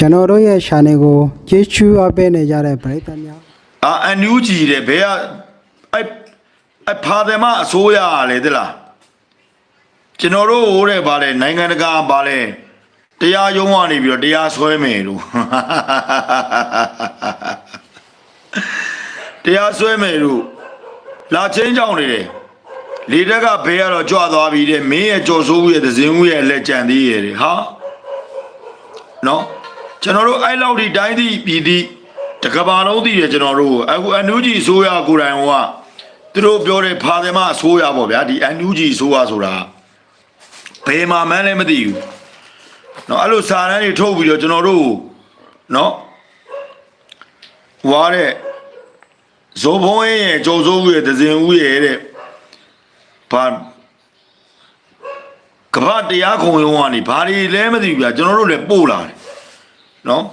ကျွန်တော်တို့ရဲ့ channel ကိုကျေးဇူးအပ်ပေးနေကြတဲ့ပရိသတ်များအာအန်ယူဂျီတဲ့ဘယ်ကအဲ့အဲ့ဖာတယ်မအစိုးရလေတလားကျွန်တော်တို့ဟိုတဲ့ဗာလဲနိုင်ငံတကာဗာလဲတရားရုံးကနေပြီးတော့တရားဆွဲမယ်လို့တရားဆွဲမယ်လို့လာချင်းကြောင်နေတယ်လေတက်ကဘဲကတော့ကြွသွားပြီတဲ့မင်းရဲ့ကြော်စိုးဦးရဲ့သဇင်ဦးရဲ့လက်ကြံသေးရဲ့တဲ့ဟာနော် ကျွန်တော်တို့အဲ့လောက်ဒီတိုင်းသည့်ပြည်သည့်တကဘာလုံးသိတယ်ကျွန်တော်တို့ကိုအခုအန်နူဂျီဆိုရကိုယ်တိုင်ကသူတို့ပြောတဲ့ဖာတယ်မအစိုးရပေါ့ဗျာဒီအန်နူဂျီဆိုရဆိုတာဘယ်မှာမှန်းလည်းမသိဘူးနော်အဲ့လိုစာတန်းတွေထုတ်ပြီးတော့ကျွန်တော်တို့ကိုနော်ဝါတဲ့ဇိုးဘုံရဲ့ကြုံစိုးဦးရဲ့ဒဇင်ဦးရဲ့တဲ့ဘာကမ္ဘာတရားခုံရုံးကနေဘာတွေလဲမသိဘူးဗျာကျွန်တော်တို့လည်းပို့လာတယ် နော်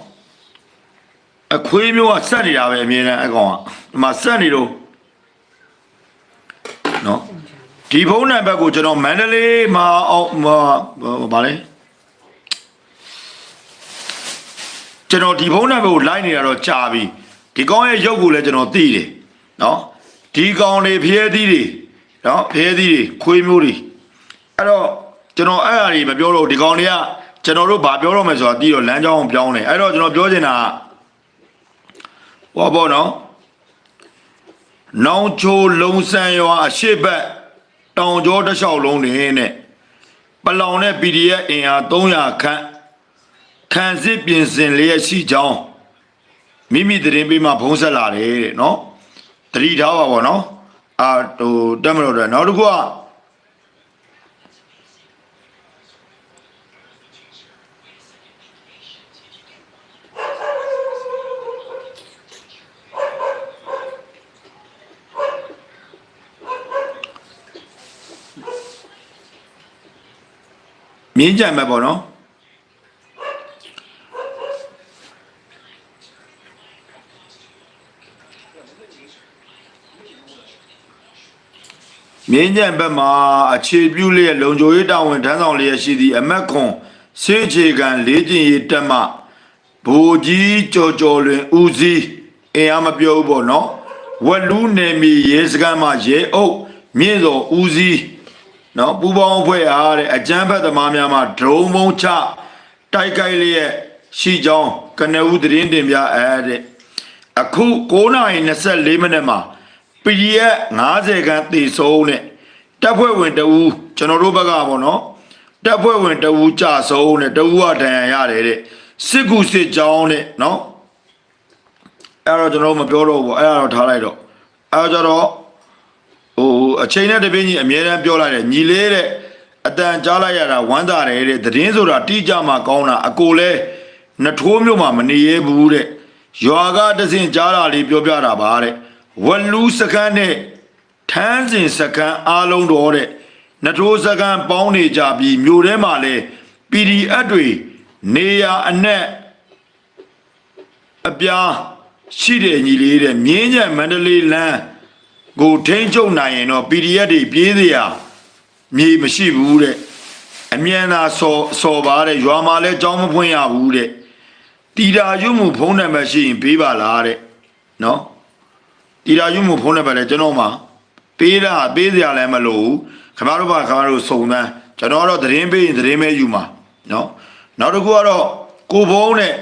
အခွေးမျိုးကဆက်နေတာပဲအမြဲတမ်းအကောင်ကဒီမှာဆက်နေတော့နော်ဒီဖုန်းနံပါတ်ကိုကျွန်တော်မန္တလေးမှာအောင်ဟာဘာလဲကျွန်တော်ဒီဖုန်းနံပါတ်ကိုလိုက်နေတာတော့ကြာပြီဒီကောင်ရဲ့ရုပ်ကိုလည်းကျွန်တော်သိတယ်နော်ဒီကောင်တွေဖျဲသီးတွေနော်ဖျဲသီးတွေခွေးမျိုးတွေအဲ့တော့ကျွန်တော်အဲ့အရာတွေမပြောတော့ဘူးဒီကောင်တွေက ကျွန်တော်တို့ဗာပြောတော့မယ်ဆိုတာတီးတော့လမ်းကြောင်းကိုပြောင်းတယ်အဲ့တော့ကျွန်တော်ပြောချင်တာကဟောပေါ့နော်နောင်ချိုလုံဆန်ရွာအရှိတ်ဘက်တောင်ကျောတစ်လျှောက်လုံးနေနဲ့ပလောင်နဲ့ PDF အင်အား300ခန့်ခံစစ်ပြင်ဆင်လျက်ရှိကြောင်းမိမိတရင်ပေးမှဖုံးဆက်လာတယ်တဲ့နော်တတိထားပါဗောနော်အာဟိုတက်မလို့တယ်နောက်တစ်ခုက မြင်းကြံမဲ့ဗောနော်မြင်းကြံဘက်မှာအခြေပြုလျက်လုံခြုံရေးတာဝန်ထမ်းဆောင်လျက်ရှိသည့်အမက်ခွန်စေအခြေခံလေးကျင်ရေးတက်မှဗိုလ်ကြီးကြော်ကြော်လွင်ဦးစီးအင်အားမပြောဘူးပေါ့နော်ဝက်လူးနယ်မြေရဲစခန်းမှာရဲအုပ်မြင့်စော်ဦးစီး နော်ပူပေါင်းအဖွဲ့အားတဲ့အကြမ်းဖက်သမားများမှဒရုန်းမုံချတိုက်ခိုက်လျက်ရှိကြောင်းကနဦးသတင်းတင်ပြအဲ့တဲ့အခု9:24မိနစ်မှာ PDF 90ခန်းတည်ဆုံးနဲ့တပ်ဖွဲ့ဝင်တအူးကျွန်တော်တို့ဘက်ကပေါ့နော်တပ်ဖွဲ့ဝင်တအူးကြဆုံးနဲ့တအူးကဒဏ်ရာရတယ်တဲ့စစ်ကူစစ်ကြောင်းနဲ့နော်အဲ့တော့ကျွန်တော်တို့မပြောတော့ဘူးအဲ့ဒါတော့ထားလိုက်တော့အဲ့တော့ကျတော့ ဟိုအချိန်နဲ့တပြင်းကြီးအမြဲတမ်းပြောလိုက်တယ်ညီလေးတဲ့အတန်ကြားလိုက်ရတာဝမ်းသာတယ်တဲ့သတင်းဆိုတာတိကျမှကောင်းတာအကိုလဲနှထိုးမျိုးမှမနေရဘူးတဲ့ရွာကတစင်ကြားတာလေးပြောပြတာပါတဲ့ဝလူစကန်းနဲ့ထန်းစင်စကန်းအားလုံးတော်တဲ့နှထိုးစကန်းပေါင်းနေကြပြီးမြို့ထဲမှာလဲ PDF တွေနေရအနက်အပြားရှိတယ်ညီလေးတဲ့မြင်းကြံမန္တလေးလမ်း ကိုထိန်းချုပ်နိုင်ရင်တော့ PDF တွေပြေးစရာမြေမရှိဘူးတဲ့အမြန်သာစော်စော်ပါတဲ့ရွာမှာလဲကြောင်းမဖွင့်ရဘူးတဲ့တီတာရွမှုဖုံးနံပါတ်ရှိရင်ပေးပါလားတဲ့နော်တီတာရွမှုဖုံးနံပါတ်လဲကျွန်တော်မှာပေးတာပေးစရာလည်းမလိုဘူးခင်ဗျားတို့ဘာခင်ဗျားတို့စုံတန်းကျွန်တော်ကတော့သတင်းပေးရင်သတင်းပဲယူမှာနော်နောက်တစ်ခုကတော့ကိုဘုံနဲ့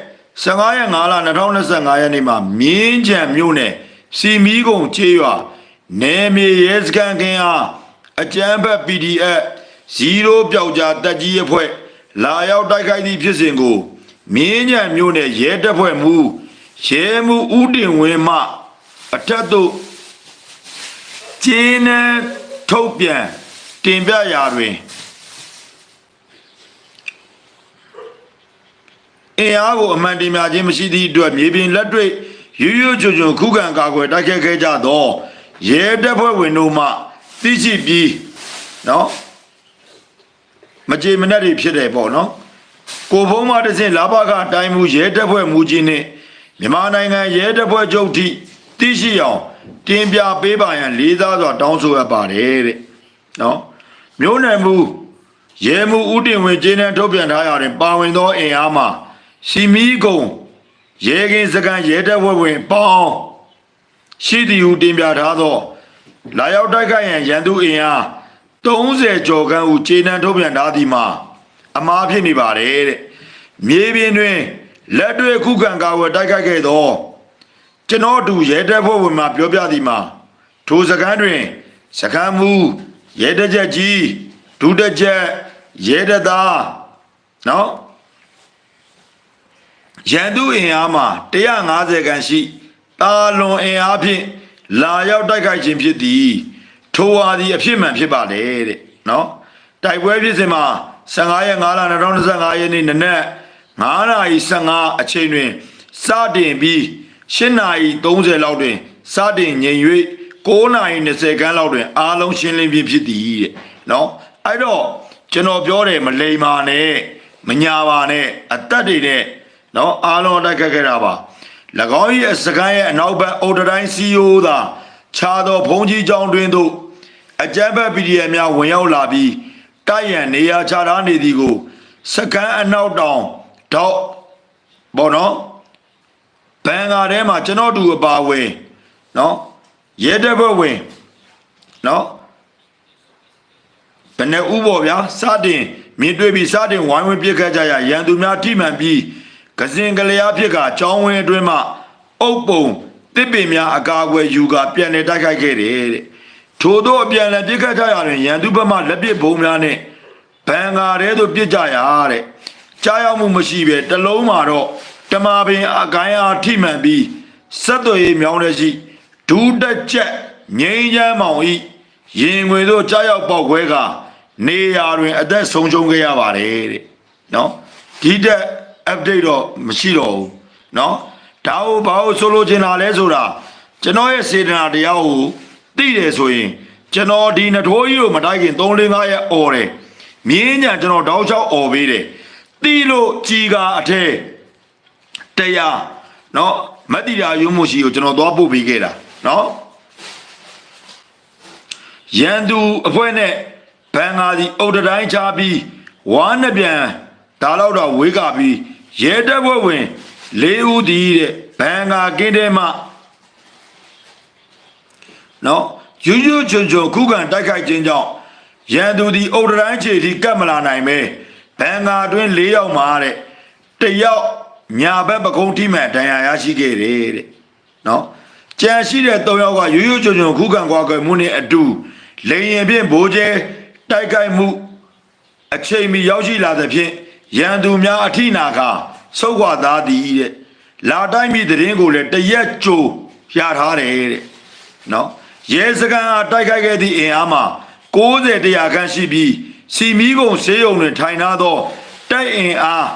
15ရက်5လ2025ရက်နေ့မှာမြင်းချံမြို့နယ်စီမီကုံချေးရွာ နယ်မြေရဲစခန်းကင်းအားအကြမ်းဖက် PDF 0ပျောက်ကြားတက်ကြီးအဖွဲ့လာရောက်တိုက်ခိုက်သည့်ဖြစ်စဉ်ကိုမြင်းချံမြို့နယ်ရဲတပ်ဖွဲ့မှူးရဲမှူးဦးတင်ဝင်းမှအထက်သို့ကျင်းနဲ့ထုတ်ပြန်တင်ပြရာတွင်အင်အားကိုအမှန်တင်ပြခြင်းမရှိသည့်အတွက်မြေပြင်လက်တွေ့ရွရွချွချွခုခံကာကွယ်တိုက်ခိုက်ခဲ့ကြသော ရဲတပ်ဖွဲ့ဝင်တို့မှသိရှိပြီးနော်မကြေမနက်တွေဖြစ်တယ်ပေါ့နော်ကိုဖုံးမတစ်စင်လာဘကအတိုင်းမူရဲတပ်ဖွဲ့မူကြီးနဲ့မြန်မာနိုင်ငံရဲတပ်ဖွဲ့ချုပ်ထိသိရှိအောင်တင်ပြပေးပါရန်လေးစားစွာတောင်းဆိုရပါတယ်တဲ့နော်မျိုးနယ်မူရဲမှုဥတင်ဝင်ကျင်းတဲ့ထုတ်ပြန်ထားရတဲ့ပါဝင်သောအင်အားမှာစီမီကုံရေကင်စကန်ရဲတပ်ဖွဲ့ဝင်ပေါင်း ရှိသည်ဟုတင်ပြထားသောလာရောက်တိုက်ခိုက်ရန်ရန်သူအင်အား30ကျော်ခန့်ဟုခြေနှံထုတ်ပြန်ထားသည်မှာအမှားဖြစ်နေပါတယ်တဲ့မြေပြင်တွင်လက်တွေ့ခုခံကာဝယ်တိုက်ခိုက်ခဲ့သောကျွန်တော်တို့ရဲတပ်ဖွဲ့ဝင်မှပြောပြသည်မှာထိုစကမ်းတွင်စကမ်းမူရဲတကြက်ကြီးဒုတကြက်ရဲတသားနော်ရန်သူအင်အားမှာ150ခန်းရှိ တာလွန်အင်အားဖြင့်လာရောက်တိုက်ခိုက်ခြင်းဖြစ်သည်ထိုဟာသည်အဖြစ်မှန်ဖြစ်ပါလေတဲ့နော်တိုက်ပွဲဖြစ်စဉ်မှာ15ရက်5လ2025ရက်နေ့နနက်9နာရီ15အချိန်တွင်စတင်ပြီး8နာရီ30လောက်တွင်စတင်ငြိမ်၍9နာရီ20ခန်းလောက်တွင်အားလုံးရှင်းလင်းပြီးဖြစ်သည်တဲ့နော်အဲ့တော့ကျွန်တော်ပြောတယ်မလိမ္မာနဲ့မညာပါနဲ့အသက်တွေနဲ့နော်အားလုံးအတိုက်ခတ်ခဲ့တာပါ၎ င်း၏စကိုင်းရဲ့အနောက်ဘက်အုတ်တိုင်းစီယိုသာခြားသောဘုံကြီးကျောင်းတွင်သို့အကြမ်းဖက် PDF များဝင်ရောက်လာပြီးတိုက်ရန်နေရာခြားထားနေသည်ကိုစကန်အနောက်တောင်တော့ဘောနော်ဘန်ကာထဲမှာကျွန်တော်တူအပါဝင်နော်ရဲတပ်ဖွဲ့ဝင်နော်ဘယ်နဲ့ဥပေါ်ဗျာစတင်မြင်တွေ့ပြီးစတင်ဝိုင်းဝန်းပြစ်ခတ်ကြရရန်သူများထိမှန်ပြီး ကစင်ကလျားဖြစ်ကကြောင်းဝင်းအတွင်းမှအုပ်ပုံတစ်ပင်များအကာအကွယ်ယူကပြန်လည်တိုက်ခိုက်ခဲ့တယ်တဲ့ထို့သောအပြန်လည်ပြစ်ခတ်ကြရတွင်ရန်သူဘက်မှလက်ပစ်ဘုံများနဲ့ဘန်ကာထဲသို့ပြစ်ကြရတဲ့ကြားရောက်မှုမရှိပဲတလုံးမှာတော့တမာပင်အကိုင်းအားထိမှန်ပြီးဆက်သွယ်ရေးမြောင်းတဲ့ရှိဒူးတက်ချက်ငိမ့်ချမ်းမောင်ဤရင်ငွေတို့ကြားရောက်ပေါက်ခွဲကနေရာတွင် အသက်ဆုံးရှုံးခဲ့ရပါတယ်တဲ့နော်ဒီတက် update တော့မရှိတော့ဘူးနော်ဒါကိုဘာလို့ဆိုလိုချင်တာလဲဆိုတာကျွန်တော်ရဲ့စေတနာတရားကိုသိတယ်ဆိုရင်ကျွန်တော်ဒီနထိုးကြီးကိုမတိုက်ခင်3 4 5ရက်អော်တယ်မြင်းညာကျွန်တော်တောက်ချောက်អော်ပေးတယ်တီလို့ជីကာအထဲတရားနော်မတ္တိရာယုံမှုရှိကိုကျွန်တော်သွားပို့ပေးခဲ့တာနော်ရန်သူအဖွဲ့နဲ့ဘန်ဂါဒီအုတ်တတိုင်းချပြီးဝါနှစ်ပြန် ဒါတော့တော့ဝေးကပြီးရဲတပ်ဖွဲ့ဝင်၄ဦးတည်တဲ့ဘန်ဂါကင်းတဲမှနော်ယူယူချွန်ချွန်ခုခံတိုက်ခိုက်ခြင်းကြောင့်ရန်သူဒီအုတ်တတိုင်းခြေထိကတ်မလာနိုင်ပဲဘန်ဂါတွင်၄ယောက်မှာတဲ့တယောက်ညာဘက်ပကုံးထိမှန်ဒဏ်ရာရရှိခဲ့တယ်တဲ့နော်ကြံရှိတဲ့၃ယောက်ကယူယူချွန်ချွန်ခုခံကွာကွယ်မှုနဲ့အတူလေရင်ဖြင့်ဘိုးကျဲတိုက်ခိုက်မှုအချိန်မီရောက်ရှိလာသဖြင့် ရန်သူများအထိနာကစုတ်ခွာသားသည်တဲ့လာတိုင်းမိသတင်းကိုလည်းတရက်ကြိုရထားတယ်တဲ့နော်ရဲစကန်အားတိုက်ခိုက်ခဲ့သည့်အင်အားမှာ60တရားခန့်ရှိပြီးစီမီကုံဆေးရုံတွင်ထိုင်ထားသောတိုက်အင်အား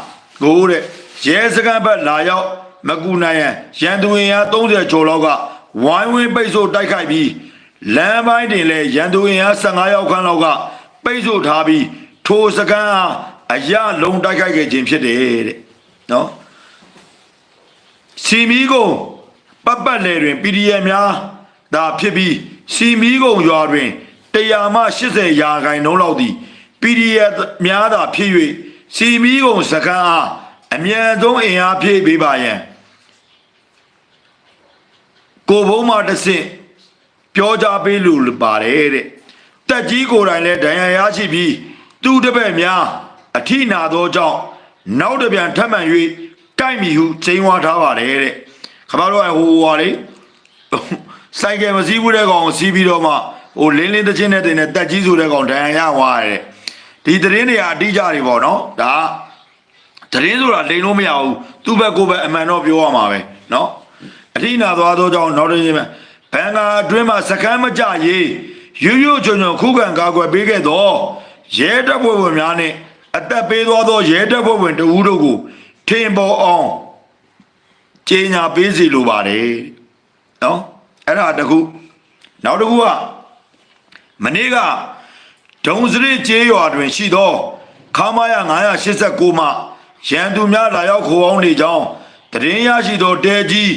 ကိုတဲ့ရဲစကန်ဘက်လာရောက်မကူနိုင်ရန်ရန်သူအင်အား30ကျော်လောက်ကဝိုင်းဝန်းပိတ်ဆို့တိုက်ခိုက်ပြီးလမ်းပိုင်းတင်လဲရန်သူအင်အား15ယောက်ခန့်လောက်ကပိတ်ဆို့ထားပြီးထိုစကန်အား အရလုံးတိုက်ခိုက်ခဲ့ခြင်းဖြစ်တယ်တဲ့နော်စီမီကုံပတ်ပတ်လေတွင် PDF များသာဖြစ်ပြီးစီမီကုံရွာတွင်100မှ80ရာခိုင်နှုန်းလောက်သည် PDF များသာဖြစ်၍စီမီကုံစကန်အားအမြန်ဆုံးအင်အားဖြည့်ပေးပါရန်ကိုဘုံမှတစ်ဆင့်ပြောကြပေးလို့ပါတယ်တဲ့တက်ကြီးကိုယ်တိုင်လည်းဒဏ်ရာရရှိပြီးသူတပည့်များ အထိနာသောကြောင့်နောက်တပြန်ထပ်မံ၍တိုက်မိဟုချိန်ဝါထားပါတယ်တဲ့ခမတို့ဟိုဟွာလေဆိုင်ကယ်မစည်းဘူးတဲ့ကောင်ကိုစီးပြီးတော့မှဟိုလင်းလင်းတချင်းနဲ့တင်တဲ့တက်ကြီးဆိုတဲ့ကောင်ဒဏ်ရာရသွားတယ်ဒီသတင်းတွေဟာအတိအကျတွေပေါ့နော်ဒါသတင်းဆိုတာလိန်လို့မရဘူးသူ့ဘက်ကိုပဲအမှန်တော့ပြောရမှာပဲနော်အထိနာသွားသောကြောင့်နောက်တစ်ချိန်မှာဘန်ကာအတွင်းမှာစကမ်းမကြရေးရွရွချွန်ချွန်ခုခံကာကွယ်ပေးခဲ့တော့ရဲတပ်ဖွဲ့ဝင်များနဲ့ အသက်ပေးသွားသောရဲတပ်ဖွဲ့ဝင်တဦးတို့ကို ထင်ပေါ်အောင်ကြေညာပေးစီလိုပါတယ်နော်အဲ့ဒါတခုနောက်တစ်ခုကမနေ့ကဒုံစရစ်ကျေးရွာတွင်ရှိသောခမရ989မှရန်သူများလာရောက်ခိုးအောင်နေကြောင်းတရင်ရရှိသောတဲကြီး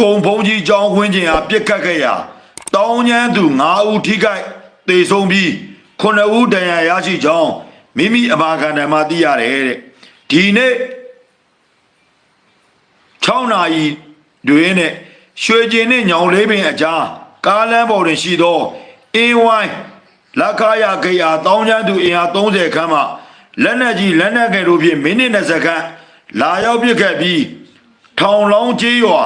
ကုံဖုံးကြီးကြောင်းဝင်းကျင်အားပြစ်ခတ်ခဲ့ရာတောင်းကျမ်းသူ9ဦးထိခိုက်တေဆုံးပြီး9ဦးဒဏ်ရာရရှိကြောင်း မိမိအမာခံတံမှသိရတယ်တဲ့ဒီနေ့6နာရီတွင်နဲ့ရွှေကျင်နဲ့ညောင်လေးပင်အကြားကားလမ်းပေါ်တွင်ရှိသောအင်းဝိုင်းလက်ခရခေယာတောင်းချမ်းသူအင်အား30ခန်းမှလက်နက်ကြီးလက်နက်ငယ်တို့ဖြင့်မိနစ်20ခန်းလာရောက်ပစ်ခတ်ပြီးထောင်လောင်းကျေးရွာ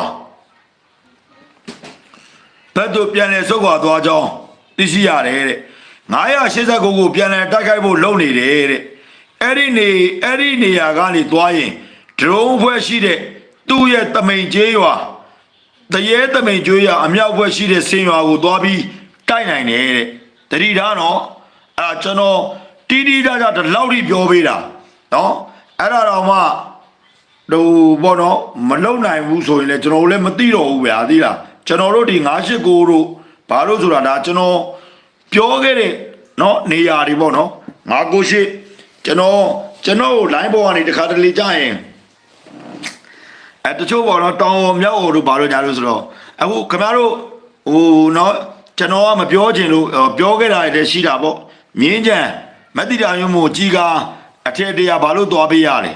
ဘက်သို့ပြန်လည်ဆုတ်ခွာသွားကြောင်းသိရှိရတယ်တဲ့ 989ကိုပြန်လည်တိုက်ခိုက်ဖို့လုပ်နေတယ်တဲ့အဲ့ဒီနေအဲ့ဒီနေရာကနေသွားရင်ဒရုန်းဖွဲ့ရှိတဲ့သူ့ရဲ့တမိန်ကျေးရွာတရေတမိန်ကျွေးရအမြောက်ဘွက်ရှိတဲ့ဆင်ရွာကိုသွားပြီးတိုက်နိုင်တယ်တဲ့တတိထားနော်အဲ့ဒါကျွန်တော်တီးတီးကြကြဒီလောက်ထိပြောပေးတာနော်အဲ့ဒါတော့မှဟိုဘောနော်မလုံနိုင်ဘူးဆိုရင်လည်းကျွန်တော်တို့လည်းမသိတော့ဘူးဗျာသိလားကျွန်တော်တို့ဒီ989တို့ဘာလို့ဆိုတာဒါကျွန်တော် ပြောခဲ့တဲ့နော်နေရာတွေပေါ့နော်998ကျွန်တော်ကျွန်တော်ကို line ပေါ်ကနေတခါတလေကြာရင်အဲတချို့ပေါ့နော်တောင်ပေါ်မြောက်ပေါ်တို့ဘာလို့ညာလို့ဆိုတော့အခုခင်ဗျားတို့ဟိုနော်ကျွန်တော်ကမပြောချင်လို့ဟိုပြောခဲ့တာတည်းရှိတာပေါ့မြင်းကြံမက်တိတာယုံမို့ကြီးကားအထက်တရဘာလို့သွားပေးရလဲ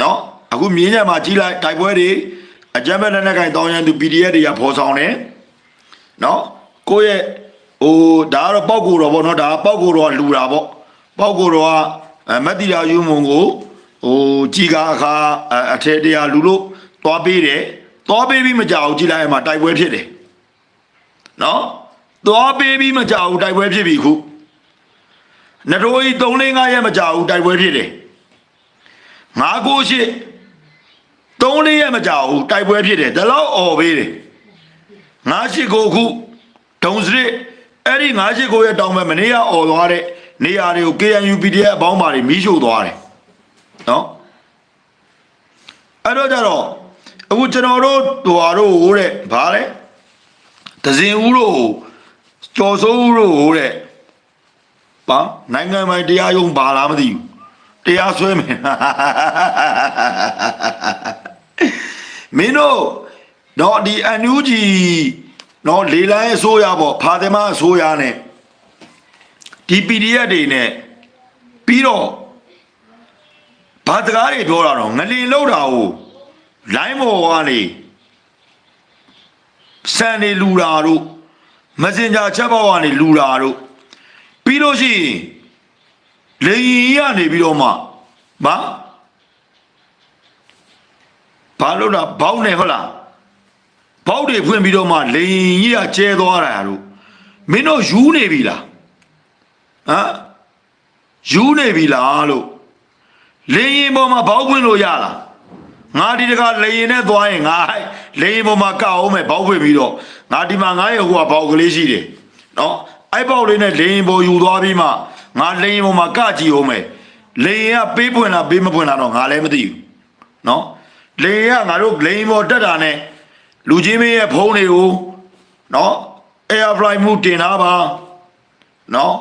နော်အခုမြင်းကြံမှာကြီးလိုက်တိုက်ပွဲတွေအကြမ်းဖက်လက်နက်ကင်တောင်းရန်သူ PDF တွေကဖော်ဆောင်တယ်နော်ကိုယ့်ရဲ့ ဟိုဒါကတော့ပောက်ကိုတော့ဗောနော်ဒါကပောက်ကိုတော့လူတာဗောပောက်ကိုတော့ကမက်တိတာယုံမို့ကိုဟိုကြီးကားအခါအအထက်တရားလူလို့သွားပေးတယ်သွားပေးပြီးမကြောက်ကြည့်လိုက်မှတိုက်ပွဲဖြစ်တယ်နော်သွားပေးပြီးမကြောက်တိုက်ပွဲဖြစ်ပြီခုနတိုးကြီး3 4 5ရက်မကြောက်တိုက်ပွဲဖြစ်တယ်9 9 8 3 4ရက်မကြောက်တိုက်ပွဲဖြစ်တယ်ဒါတော့អော်ပေးတယ်9 8ကိုခုဒုံစရစ် အဲ့ဒီ9 8ကိုရဲ့တောင်းမဲ့မနေ့ကអော်သွားတဲ့နေရာတွေကို KNU PDF အပေါင်းပါတွေမီးရှို့သွားတယ်နော်အဲ့တော့ကြတော့အခုကျွန်တော်တို့ဟိုဟာတို့ဟိုတဲ့ဗာလဲဒဇင်ဦးတို့ကျော်စိုးဦးတို့ဟိုတဲ့ပါနိုင်ငံပိုင်တရားရုံးဘာလားမသိဘူးတရားဆွဲမယ်မင်းတို့တော့ဒီအ န်ယူဂျီနော်လေလိုင်းအစိုးရပေါ့ဖာတယ်မအစိုးရနဲ့ဒီ PDF တွေနဲ့ပြီးတော့ဘာစကားတွေပြောတာတော့ငလင်လောက်တာကိုလိုင်းမော်ကနေစံနေလူတာတို့မစင်ဂျာချက်ပေါက်ကနေလူတာတို့ပြီးလို့ရှိရင်လေရင်ကြီးကနေပြီးတော့မှဘာဘာလို့လားဘောက်နေဟုတ်လား ဘောက်တွေဖွင့်ပြီးတော့မှလေရင်ကြီးကကျဲသွားတာတို့မင်းတို့ယူနေပြီလားဟမ်ယူနေပြီလားလို့လေရင်ပေါ်မှာဘောက်ပွင့်လို့ရလားငါဒီတကလေရင်နဲ့သွားရင်ငါလေရင်ပေါ်မှာကောက်အောင်မယ်ဘောက်ပွင့်ပြီးတော့ငါဒီမှာငါရဲ့ဟိုကဘောက်ကလေးရှိတယ်နော်အဲ့ဘောက်လေးနဲ့လေရင်ပေါ်ယူသွားပြီးမှငါလေရင်ပေါ်မှာကကြည့်အောင်မယ်လေရင်ကပေးပွင့်လားပေးမပွင့်လားတော့ငါလည်းမသိဘူးနော်လေရင်ကငါတို့လေရင်ပေါ်တက်တာနဲ့ လူချင်းမင်းရဲ့ဖုန်းတွေကိုနော် air fly မှုတင်ထားပါနော်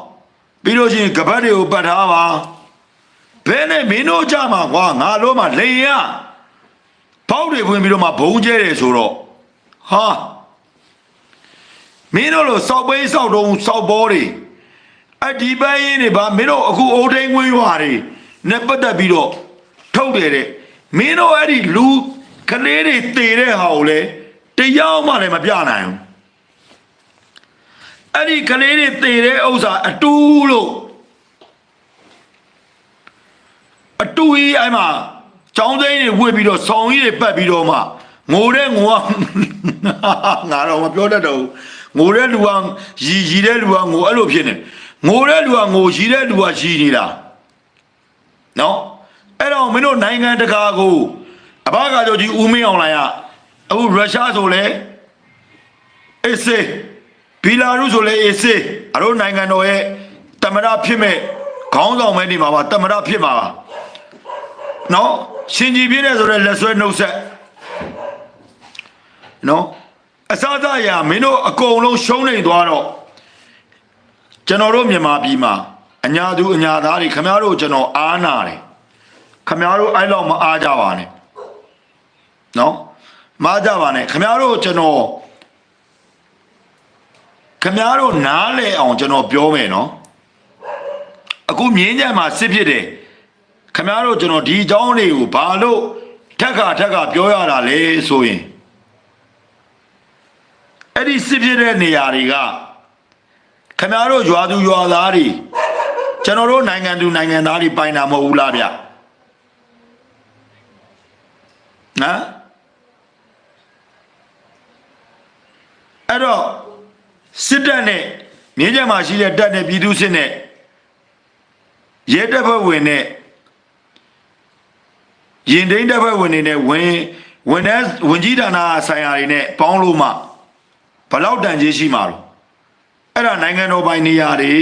ပြီးလို့ရှိရင်ကပတ်တွေကိုပတ်ထားပါဘယ်နဲ့မင်းတို့ကြမှာကွာငါလို့မှလေရပေါက်တွေဖွင့်ပြီးတော့မှဘုံကျဲတယ်ဆိုတော့ဟာမင်းတို့လိုစောက်ပိန်းစောက်တုံးစောက်ဘောတွေအဒီပိုင်းရင်းတွေဗာမင်းတို့အခုအိုးထိန်ငွေးရွာတွေနဲ့ပတ်သက်ပြီးတော့ထုတ်တယ်တဲ့မင်းတို့အဲ့ဒီလူကလေးတွေတည်တဲ့ဟာကိုလေ တရားမှလည်းမပြနိုင်ဘူးအဲ့ဒီကလေးတွေတည်တဲ့ဥစ္စာအတူလို့အတူကြီးအဲ့မှာចောင်းသိန်းတွေဝှေ့ပြီးတော့ဆောင်းကြီးတွေပတ်ပြီးတော့မှငိုတဲ့ငိုကငါတော့မပြောတတ်တော့ဘူးငိုတဲ့လူကရီရီတဲ့လူကငိုအဲ့လိုဖြစ်နေငိုတဲ့လူကငိုရီတဲ့လူကရီနေတာနော်အဲ့တော့မင်းတို့နိုင်ငံတကာကိုအဘကကြောင့်ဒီဦးမင်းအောင်လိုင်က အခုရုရှားဆိုလဲအေးစေဘီလာရုဆိုလဲအေးစေအတို့နိုင်ငံတော်ရဲ့တမရဖြစ်မဲ့ခေါင်းဆောင်မဲနေမှာပါတမရဖြစ်မှာပါနော်ရှင်ကြီးပြည့်တဲ့ဆိုတော့လက်ဆွဲနှုတ်ဆက်နော်အစအစအရာမင်းတို့အကုန်လုံးရှုံးနေသွားတော့ကျွန်တော်တို့မြန်မာပြည်မှာအညာသူအညာသားတွေခမရတို့ကျွန်တော်အားနာတယ်ခမရတို့အဲ့လောက်မအားကြပါနဲ့နော် မအားကြပါနဲ့ခမရတို့ကျွန်တော်ခမရတို့နားလဲအောင်ကျွန်တော်ပြောမယ်နော်အခုမြင်းကြံမှာစစ်ဖြစ်တယ်ခမရတို့ကျွန်တော်ဒီအကြောင်းတွေကိုဘာလို့ထထက်ကထက်ကပြောရတာလေဆိုရင်အဲ့ဒီစစ်ဖြစ်တဲ့နေရာတွေကခင်ဗျားတို့ရွာသူရွာသားတွေကျွန်တော်တို့နိုင်ငံသူနိုင်ငံသားတွေပိုင်တာမဟုတ်ဘူးလားဗျနော် အဲ့တော့စစ်တပ်နဲ့မြင်းကြမှာရှိတဲ့တပ်နဲ့ပြည်သူစစ်နဲ့ရဲတပ်ဖွဲ့ဝင်နဲ့ရင်တိန်တပ်ဖွဲ့ဝင်တွေနဲ့ဝင်ဝင်တဲ့ဝင်ကြီးဌာနဆိုင်ရာတွေနဲ့ပေါင်းလို့မှဘလောက်တန်ကြီးရှိမှာလို့အဲ့ဒါနိုင်ငံတော်ပိုင်နေရာတွေ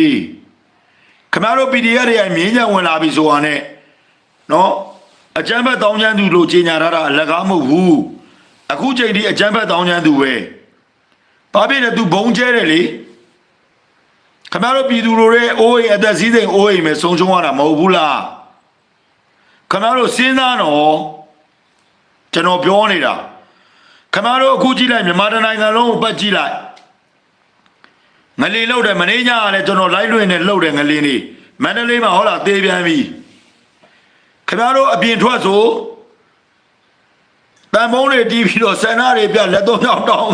ခင်ဗျားတို့ PDF တွေအမြင်းကြဝင်လာပြီဆိုတာနဲ့နော်အကြမ်းဖက်တောင်းချမ်းသူလို့ကြီးညာထားတာအလကားမဟုတ်ဘူးအခုချိန်ဒီအကြမ်းဖက်တောင်းချမ်းသူပဲ ဘာဖြစ်လဲ तू ဘုံကျဲတယ်လေခင်ဗျားတို့ပြည်သူတို့ရဲ့အိုးအိမ်အသက်စည်းစိမ်အိုးအိမ်ပဲဆုံးရှုံးရတာမဟုတ်ဘူးလားခင်ဗျားတို့စဉ်းစားတော့ကျွန်တော်ပြောနေတာခင်ဗျားတို့အခုကြည့်လိုက်မြန်မာတိုင်းနိုင်ငံလုံးကိုပတ်ကြည့်လိုက်ငလီလောက်တယ်မနေညာကလည်းကျွန်တော်လိုက်လွင်နဲ့လှုပ်တယ်ငလီနေမန္တလေးမှာဟောလာသေးပြန်ပြီခင်ဗျားတို့အပြင်ထွက်ဆို တန်မုံတွေတီးပြီးတော့ဆန္ဒတွေပြလက်သုံးချောင်းတောင်း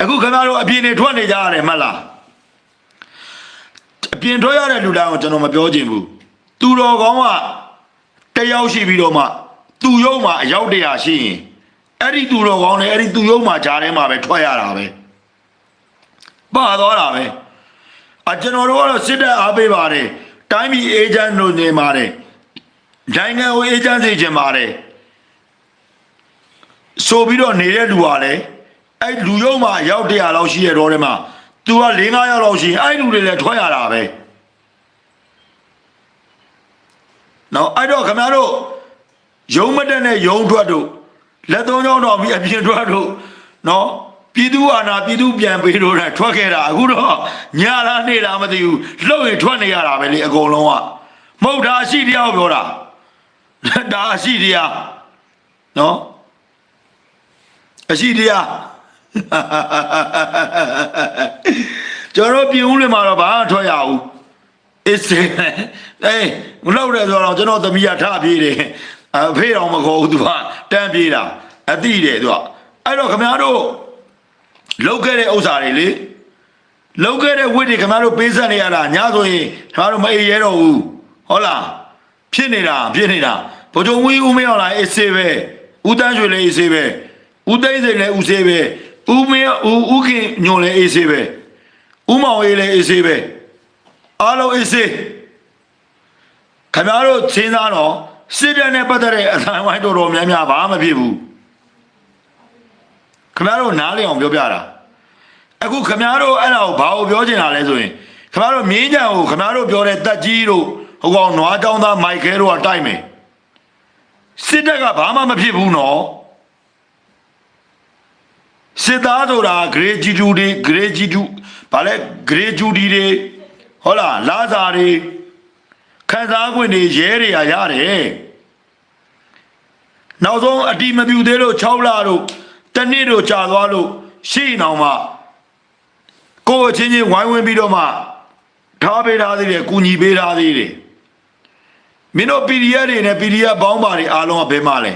အခုခင်ဗျားတို့အပြင်တွေထွက်နေကြရတယ်မှတ်လားအပြင်ထွက်ရတဲ့လူတိုင်းကိုကျွန်တော်မပြောချင်ဘူးသူတော်ကောင်းကတယောက်ရှိပြီးတော့မှသူ့ရုံမှာအယောက်တရာရှိရင်အဲ့ဒီသူတော်ကောင်းနဲ့အဲ့ဒီသူ့ရုံမှာဂျားထဲမှာပဲထွက်ရတာပဲပါသွားတာပဲအကျွန်တော်တို့ကတော့စစ်တပ်အားပေးပါတယ်တိုင်းပြည်အေဂျင့်တို့နေပါတယ် နိုင်ငံကိုအေဂျင့်စေချင်ပါတယ်ဆိုပြီးတော့နေတဲ့လူကလည်းအဲ့လူရုံမှာအယောက်တရာလောက်ရှိရတော့တယ်မှာသူက၄၅ယောက်လောက်ရှိရင်အဲ့လူတွေလည်းထွက်ရတာပဲနော်အဲ့တော့ခင်ဗျားတို့ယုံမတက်နဲ့ယုံထွက်တို့လက်သုံးချောင်းတော်ပြီးအပြင်ထွက်တို့နော်ပြည်သူအာဏာပြည်သူပြန်ပေးလို့လည်းထွက်ခဲ့တာအခုတော့ညာလားနေလားမသိဘူးလှုပ်ရင်ထွက်နေရတာပဲလေအကုန်လုံးကမဟုတ်တာအရှိတရားကိုပြောတာ ဒါအရှိတရားနော်အရှိတရားကျွန်တော်တို့ပြင်ဦးလေမှာတော့ဘာမှထွက်ရဘူးအစ်စေအေးမလောက်တယ်ဆိုတော့ကျွန်တော်သမီးကထပြေးတယ်အဖေတော်မခေါ်ဘူးသူကတန်းပြေးတာအတိတယ်သူကအဲ့တော့ခမရတို့လောက်ခဲ့တဲ့ဥစ္စာတွေလေလောက်ခဲ့တဲ့ဝိတ္တွေခမရတို့ပေးဆက်နေရတာညဆိုရင်ခမရတို့မအေးရဲတော့ဘူးဟုတ်လားဖြစ်နေတာဖြစ်နေတာ ဘုံကြုံဝင်းဦးမင်းအောင်လာအေးစေးပဲဦးတန်းရွှေလည်းအေးစေးပဲဦးသိန်းစိန်လည်းဦးစေးပဲဦးမင်းဦးဦးခင်ညွန်လည်းအေးစေးပဲဦးမောင်အေးလည်းအေးစေးပဲအားလုံးအေးစေးခင်ဗျားတို့စဉ်းစားတော့စစ်တပ်နဲ့ပတ်သက်တဲ့အတိုင်းဝိုင်းတော်တော်များများဘာမှမဖြစ်ဘူးခင်ဗျားတို့နားလည်အောင်ပြောပြတာအခုခင်ဗျားတို့အဲ့ဒါကိုဘာကိုပြောချင်တာလဲဆိုရင်ခင်ဗျားတို့မြင်းကြံကိုခင်ဗျားတို့ပြောတဲ့တက်ကြီးတို့ဟိုကောင်နွားတောင်းသားမိုက်ခဲတို့ကတိုက်မယ် စစ်တပ်ကဘာမှမဖြစ်ဘူးနော်စစ်သားဆိုတာဂရေဂျီတူတွေဂရေဂျီတူဗာလဲဂရေဂျူဒီတွေဟုတ်လားလာစာတွေခံစား권တွေရဲတွေရရတယ်နောက်ဆုံးအတီမပြူသေးလို့6လတို့တနေ့တို့ကြာသွားလို့ရှိနေအောင်မှကိုယ်အချင်းချင်းဝိုင်းဝန်းပြီးတော့မှထားပေးထားသေးတယ်ကူညီပေးထားသေးတယ် မင်းတို့ PDF တွေနဲ့ PDF ဘောင်းပါတွေအားလုံးကဘယ်မှာလဲ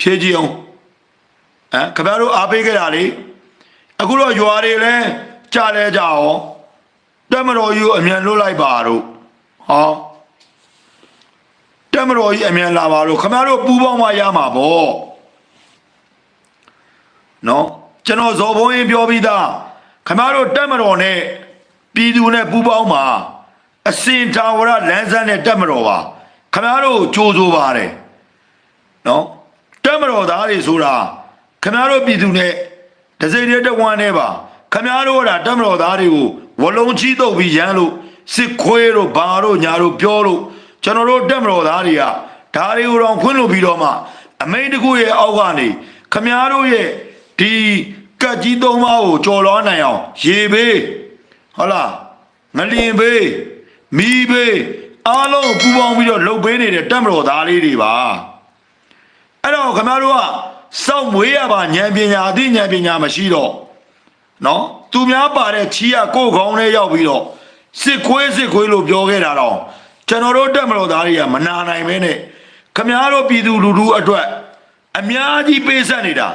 ဖြည့်ကြည့်အောင်ဟမ်ခင်ဗျားတို့အားပေးခဲ့တာလေအခုတော့ရွာတွေလည်းကြားလဲကြအောင်တက်မတော်ကြီးကိုအမြန်လွတ်လိုက်ပါတို့ဟောတက်မတော်ကြီးအမြန်လာပါတို့ခင်ဗျားတို့ပူပေါင်းမရမှာပေါ့နော်ကျွန်တော်ဇော်ဘုံရင်ပြောပြီးသားခင်ဗျားတို့တက်မတော်နဲ့ပြည်သူနဲ့ပူပေါင်းမှာ အစင်ထာဝရလမ်းစမ်းနဲ့တက်မတော်ပါခင်ဗျားတို့ကြိုးစိုးပါတယ်နော်တက်မတော်သားတွေဆိုတာခင်ဗျားတို့ပြည်သူနဲ့တစိမ့်တဲ့တဝမ်းနဲ့ပါခင်ဗျားတို့ကတက်မတော်သားတွေကိုဝလုံးချီးတုပ်ပြီးရမ်းလို့စစ်ခွေးတို့ဘာတို့ညာတို့ပြောလို့ကျွန်တော်တို့တက်မတော်သားတွေကဒါတွေကိုတော့ခွင့်လို့ပြီးတော့မှအမိန်တကူရဲ့အောက်ကနေခမားတို့ရဲ့ဒီကတ်ကြီးသုံးပါးကိုကြော်လွှားနိုင်အောင်ရေဘေးဟုတ်လားငလျင်ဘေး မီးဘေးအားလုံးပူပေါင်းပြီးတော့လှုပ်ပေးနေတဲ့တက်မတော်သားလေးတွေပါအဲ့တော့ခမားတို့ကစောင့်မွေးရပါဉာဏ်ပညာအသိဉာဏ်ပညာမရှိတော့နော်သူများပါတဲ့ချီးရကိုယ်ကောင်းနဲ့ရောက်ပြီးတော့စစ်ခွေးစစ်ခွေးလို့ပြောခဲ့တာတော့ကျွန်တော်တို့တက်မလို့သားတွေကမနာနိုင်ပဲနဲ့ခမားတို့ပြည်သူလူထုအတွက်အများကြီးပေးဆက်နေတာ